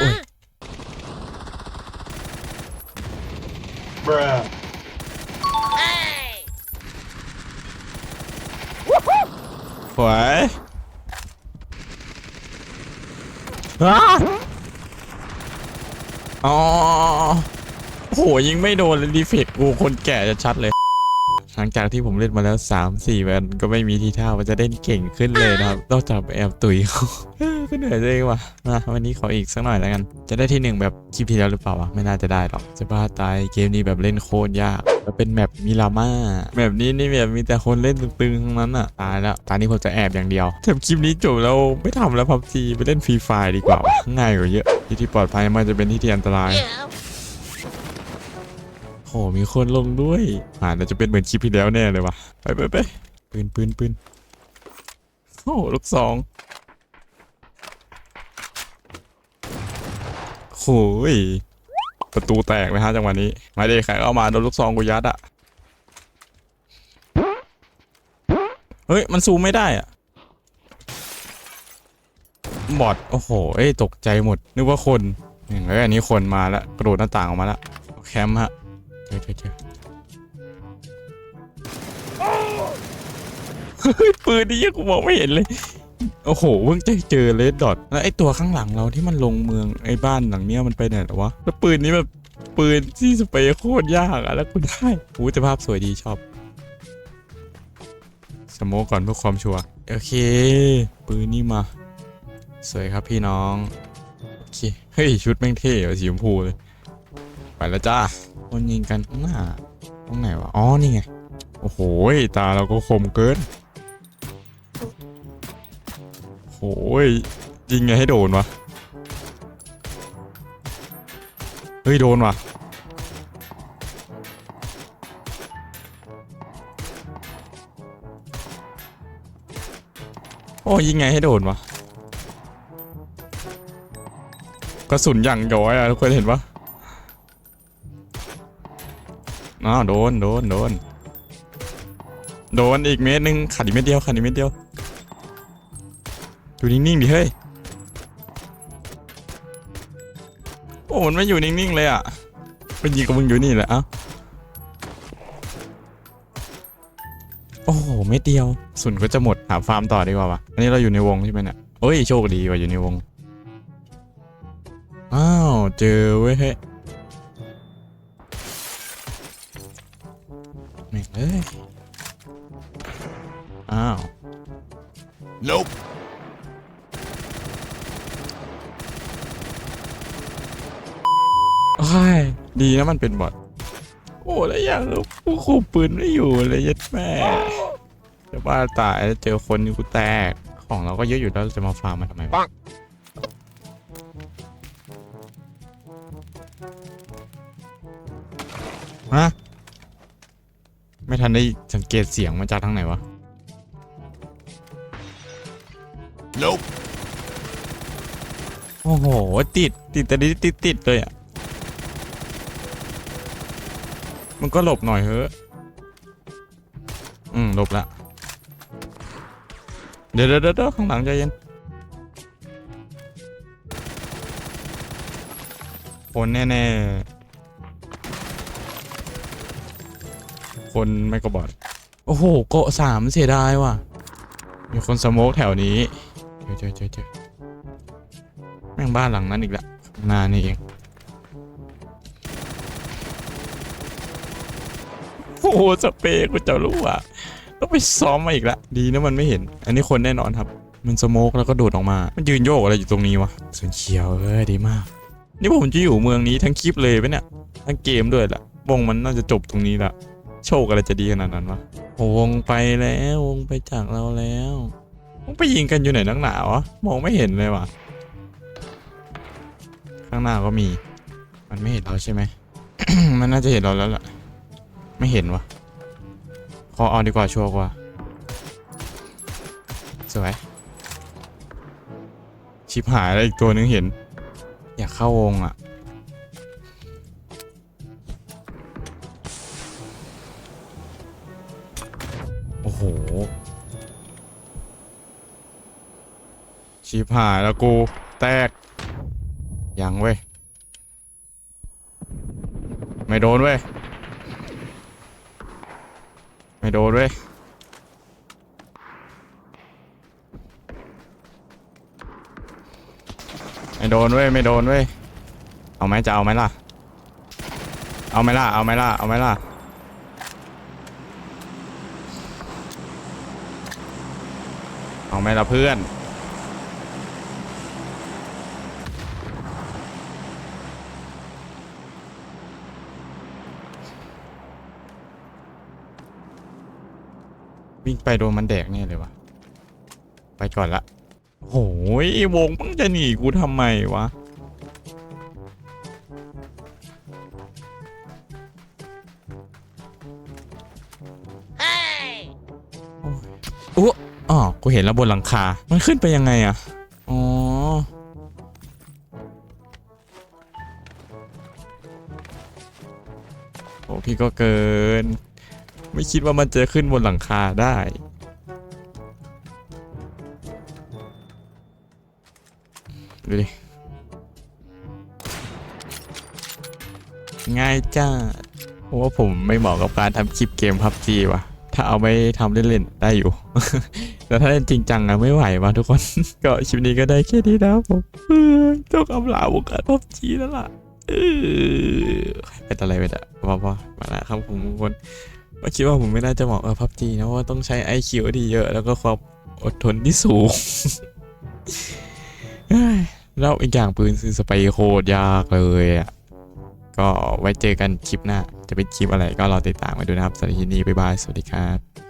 โอ้ย Bruh. สวยอ้าอ๋อโอ้โหยิงไม่โดนเลยดีเฟกกูคนแก่จะชัดเลย หลังจากที่ผมเล่นมาแล้ว 3 4วันก็ไม่มีทีท่าว่าจะเล่นเก่งขึ้นเลยนะครับต้องจับแอบตุยเขาเฮ้ยก็เหนื่อยเลยว่ะมาวันนี้ขออีกสักหน่อยแล้วกัน จะได้ที่หนึ่งแบบคลิปที่แล้วหรือเปล่าวะไม่น่าจะได้หรอกจะบ้าตายเกมนี้แบบเล่นโคตรยากแล้วเป็นแมปมิราม่าแบบนี้นี่แบบมีแต่คนเล่นตึงๆทั้งนั้นอะตายแล้วตอนนี้ผมจะแอบอย่างเดียวทำคลิปนี้จบแล้วไม่ทำแล้วพับจีไปเล่นฟรีไฟดีกว่าง่ายกว่าเยอะที่ที่ปลอดภัยมันจะเป็นที่ที่อันตราย หมีคนลงด้วย อ่าน่าจะเป็นเหมือนคลิปที่แล้วแน่เลยวะไปไปไปปืนปืนปืนโอ้ลูกสองโหยประตูแตกเลยฮะจังหวะนี้ ไม่ได้ใครเข้ามาโดนลูกซองกูยัดอะเฮ้ย มันซูมไม่ได้อะบอดโอ้โห เอ้ย ตกใจหมด นึกว่าคนหนึ่งเลยอันนี้คนมาแล้วกระโดดหน้าต่างออกมาแล้วแคมป์ฮะ เจอเจอเจอเฮ้ยปืนนี่ยังกูมองไม่เห็นเลย โอ้โหเพิ่งจะเจอเลดดอทแล้วไอตัวข้างหลังเราที่มันลงเมืองไอบ้านหลังเนี้ยมันไปไหนหรอวะแล้วปืนนี้แบบปืนที่สเปรย์โคตรยากอะแล้วกูได้โอ้แต่ภาพสวยดีชอบสโมก่อนเพื่อความชัวร์โอเค ปืนนี่มา สวยครับพี่น้อง โอเค เฮ้ย ชุดแม่งเท่สีชมพูเลย ไปแล้วจ้า คนยิงกันข้างหน้าตรงไหนวะ อ๋อ นี่ไง โอ้โห ตาเราก็คมเกินโอ้โหยิงไงให้โดนวะ เฮ้ย โดนวะโอ้ยิงไงให้โดนวะกระสุนอย่างย้อยอะทุกคนเห็นปะ อ้าวโดนโดนโดนโดนอีกเม็ดนึงขาดอีกเม็ดเดียวขาดอีกเม็ดเดียวอยู่นิ่งๆดิเฮ้ยโอ้มันไม่อยู่นิ่งๆเลยอะเป็นยิงกับมึงอยู่นี่แหละเอ้าโอ้โหเม็ดเดียวสุนก็จะหมดหาฟาร์มต่อดีกว่าวะอันนี้เราอยู่ในวงใช่ไหมเนี่ยโอ้ยโชคดีว่าอยู่ในวง อ้าว เจอเว้ย ม่งเอ้ย อ้าว Nope. โอ้ยดีนะมันเป็นบอทโอ้แล้วอย่างผู้ควบปืนไม่อยู่เลยยัดแม่จะบ้าตายแล้วเจอคนนี่กูแตกของเราก็เยอะอยู่แล้วจะมาฟาร์มมันทำไมวะปังฮะ ไม่ทันได้สังเกตเสียงมาจากทางไหนวะ Nope. โอ้โห ติด ติดแต่นี้ติดติดเลยอะ มันก็หลบหน่อยเฮ้อะอืม หลบละเดี๋ยวเดี๋ยวเดี๋ยวข้างหลังใจเย็นคนแน่ ๆ คนไม่ก็บอดโอ้โหโกะสามเสียดายว่ะ มีคนสโมกแถวนี้เจอเจอเจอเจอแม่งบ้านหลังนั้นอีกละข้างหน้านี่เองโอ้โหสเปรย์กูจะรู้อะต้องไปซ้อมมาอีกละดีนะมันไม่เห็น อันนี้คนแน่นอนครับ มันสโมกแล้วก็โดดออกมา มันยืนโยกอะไรอยู่ตรงนี้วะส่วนเขียวเอ้ยดีมาก นี่ผมจะอยู่เมืองนี้ทั้งคลิปเลยปะเนี่ยทั้งเกมด้วยละวงมันน่าจะจบตรงนี้ละ โชคอะไรจะดีขนาดนั้นวะวงไปแล้ววงไปจากเราแล้ววงไปยิงกันอยู่ไหนนักหนาวะมองไม่เห็นเลยว่ะข้างหน้าก็มี มันไม่เห็นเราใช่ไหม มันน่าจะเห็นเราแล้วล่ะ ไม่เห็นวะขอเอาดีกว่าชัวร์กว่าสวยชิบหายแล้วอีกตัวนึงเห็น อยากเข้าวงอะ ชิบหายแล้วกูแตก ยังเว้ย ไม่โดนเว้ย ไม่โดนเว้ย ไม่โดนเว้ย ไม่โดนเว้ย เอาไหมจะเอาไหมล่ะ เอาไหมล่ะ เอาไหมล่ะ เอาไหมล่ะเอาไหมล่ะเพื่อน วิ่งไปโดนมันแดกแน่เลยวะไปก่อนละโหยวงมึงจะหนีกูทำไมวะโอ้อ๋อกูเห็นแล้วบนหลังคา มันขึ้นไปยังไงอะอ๋อ โอ้พี่ก็เกิน ไม่คิดว่ามันจะขึ้นบนหลังคาได้ ดูดิ ง่ายจ้าเพราะว่าผมไม่เหมาะกับการทำคลิปเกมพับจีว่ะ ถ้าเอาไปทำเล่นๆได้อยู่ แต่ถ้าเล่นจริงจังอะไม่ไหวว่ะทุกคน ก็คลิปนี้ก็ได้แค่นี้นะผมต้องคำลาวงการพับจีแล้วล่ะเป็นอะไรไปอะพอพอมาแล้วครับผมทุกคน ก็คิดว่าผมไม่น่าจะเหมาะกับพับจีนะเพราะว่าต้องใช้ IQ ที่เยอะแล้วก็ความอดทนที่สูงเอ้ยแล้วอีกอย่างปืนซื้อสไปร์โคตรยากเลยอะก็ไว้เจอกันคลิปหน้า จะเป็นคลิปอะไรก็รอติดตามมาดูนะครับสำหรับทีนี้บ๊ายบาย สวัสดีครับ